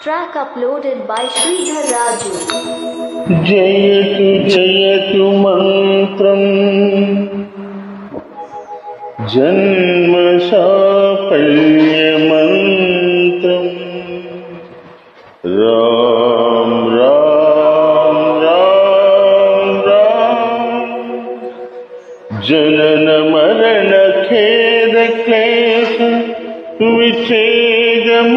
Track uploaded by Sridhar Raju. जयतु जयतु मन्त्रम् जन्मसाफल्यमन्त्रम् राम राम राम राम जननमरणखेदक्लेश विच्छेदम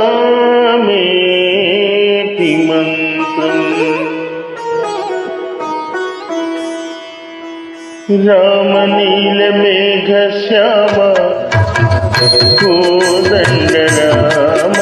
రామనీలమేఘ శ్యామ కోదండ రామ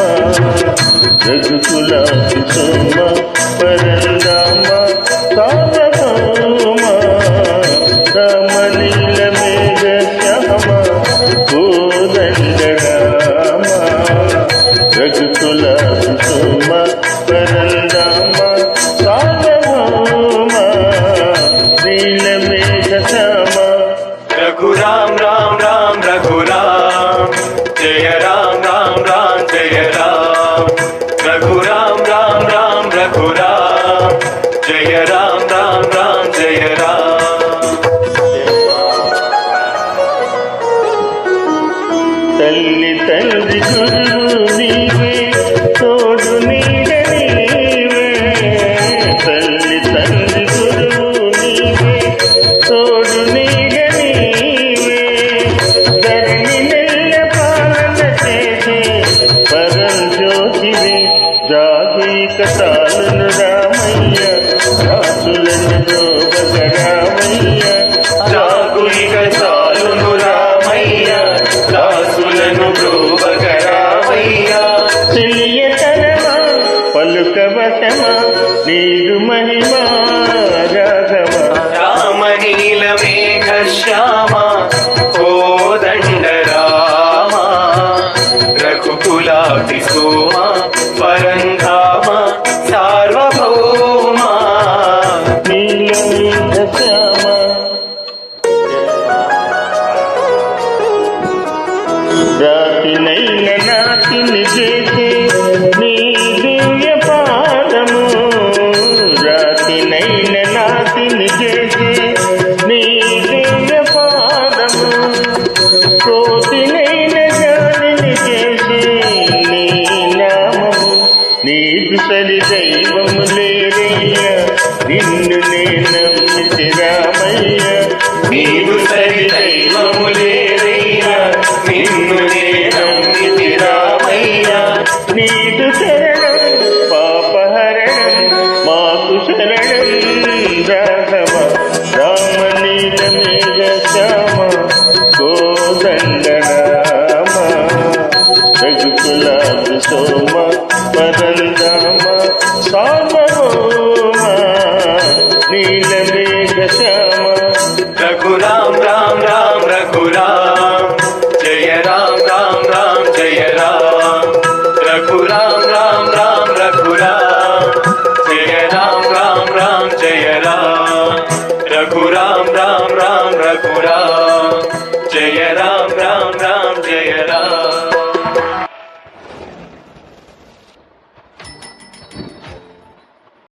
रघुराम राम राम रघुराम जय राम राम राम जय राम रघुराम राम राम रघुराम जय राम राम राम जय राम తల్లి తండ్రి నీరు మహిమా రాఘవ. రామనీల మేఘ శ్యామ కోదండ రామ రఘుకులాతి సోమ పరంధామ సార్వభౌమ. నీలమేఘ శ్యామ రాతినైన నాతిని చేసే నీకు తల్లి దైవము లేరయ్య నిన్ను నేను రామయ్య. నీకు తల్లి దైవము లేరయ్య నిన్ను నేనమ్మితి రామయ్య. నీకు శరణం పాపహరణం మాకు శరణం రాఘవ రామ నీల మేఘ శ్యామ గోదన రఘుకులాభి సోమ పరందామ సార్వభౌమ నీలమేఘ శ్యామ. రఘురామ రామ రామ రఘురామ జయ రామ రామ రామ జయ రామ. రఘురామ రామ రామ రఘురామ జయ రామ రామ రామ జయ రామ. రఘురామ రామ రామ రఘురామ జయ రామ రామ రామ జయ రామ.